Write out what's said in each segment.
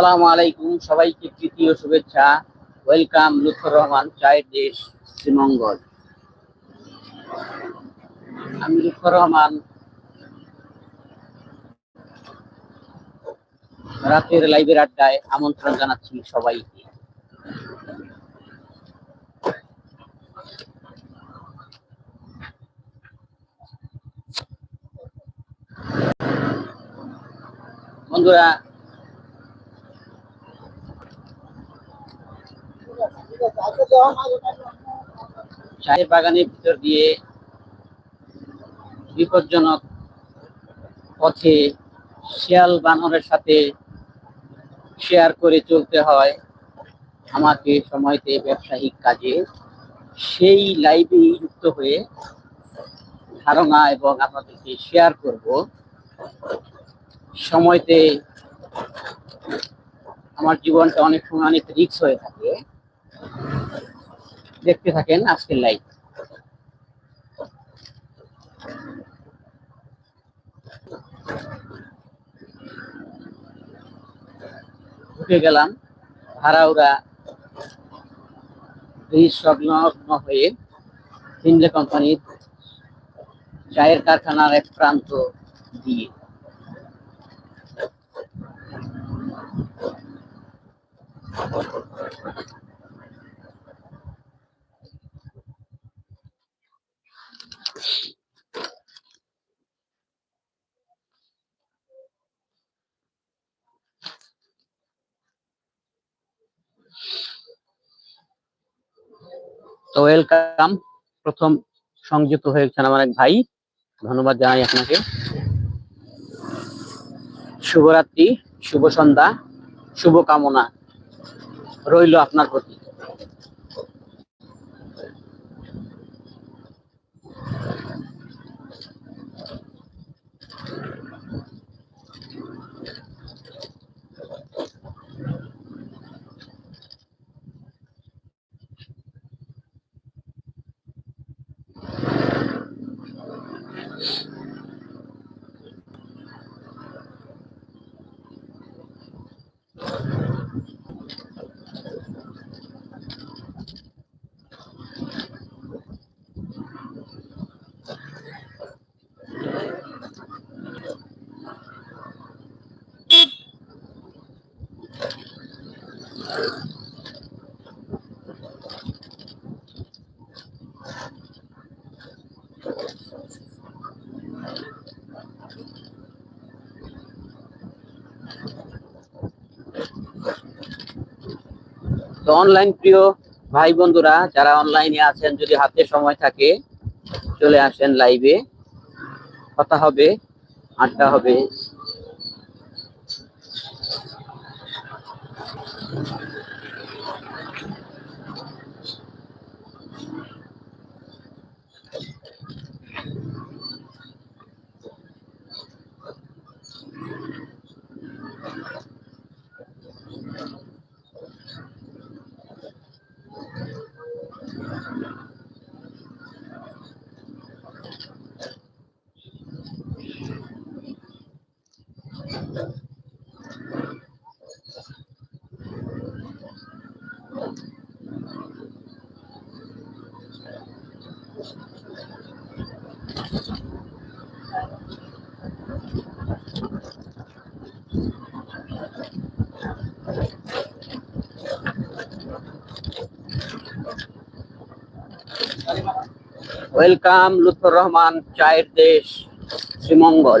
আসসালামু আলাইকুম, সবাইকে তৃতীয় শুভেচ্ছা। ওয়েলকাম লুৎফর রহমান, চায়ের দেশ শ্রীমঙ্গল। আমি লুৎফর রহমান। রাতের লাইভের আড্ডায় আমন্ত্রণ জানাচ্ছি সবাইকে। বন্ধুরা চায়ের বাগানের ভিতর দিয়ে বিপজ্জনক পথে শিয়াল বানরের সাথে শেয়ার করে চলতে হয়। আমাকে সময়তে ব্যবসায়িক কাজে সেই লাইভে যুক্ত হয়ে ধারণা এবং আপনাদেরকে শেয়ার করব। সময়তে আমার জীবনটা অনেক সময় অনেক রিক্স হয়ে থাকে। দেখতে থাকেন আজকের লাইভ ঢুকে গেলাম ভাড়াউরা ব্রিজ সংলগ্ন হয়ে হিন্দে কোম্পানির চায়ের কারখানার এক প্রান্ত দিয়ে। তো ওয়েলকাম প্রথম সংযুক্ত হয়েছেন আমার এক ভাই। ধন্যবাদ জানাই আপনাকে। শুভরাত্রি, শুভ সন্ধ্যা, শুভ কামনা রইল আপনার প্রতি। তো অনলাইন প্রিয় ভাই বন্ধুরা, যারা অনলাইনে আছেন, যদি হাতে সময় থাকে, চলে আসেন লাইভে কথা হবে, আড্ডা হবে। ওয়েলকাম লুৎফর রহমান চায়ের দেশ শ্রীমঙ্গল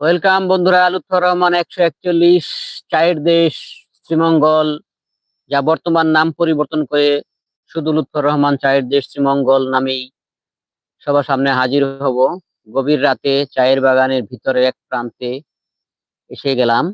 ওয়েলকাম বন্ধুরা আলুত্থর রহমান, একশো একচল্লিশ, চায়ের দেশ, শ্রীমঙ্গল। যা বর্তমান নাম পরিবর্তন করে শুধু লুৎফর রহমান চায়ের দেশ, শ্রীমঙ্গল নামেই সবার সামনে হাজির হব। গভীর রাতে চায়ের বাগানের ভিতরে এক প্রান্তে এসে গেলাম।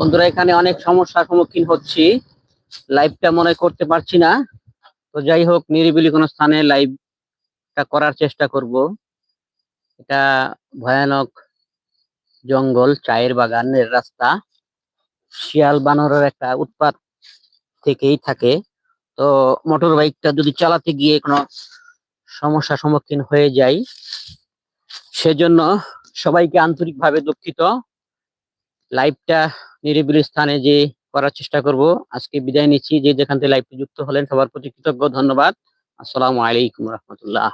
বন্ধুরা, এখানে অনেক সমস্যার সম্মুখীন হচ্ছি। লাইভটা মনে করতে পারছি না। তো যাই হোক, নিরিবিলি কোনো স্থানে লাইভটা করার চেষ্টা করব। এটা ভয়ানক জঙ্গল, চায়ের বাগানের রাস্তা। শিয়াল বানরের একটা উৎপাত থেকেই থাকে। তো মোটর বাইকটা যদি চালাতে গিয়ে কোনো সমস্যার সম্মুখীন হয়ে যাই, সেজন্য সবাইকে আন্তরিকভাবে দুঃখিত। লাইভটা নিরিবিলি স্থানে যে করার চেষ্টা করব। আজকে বিদায় নিচ্ছি। যে যেখান থেকে লাইভটি যুক্ত হলেন, সবার প্রতি কৃতজ্ঞ, ধন্যবাদ। আসসালামু আলাইকুম রহমতুল্লাহ।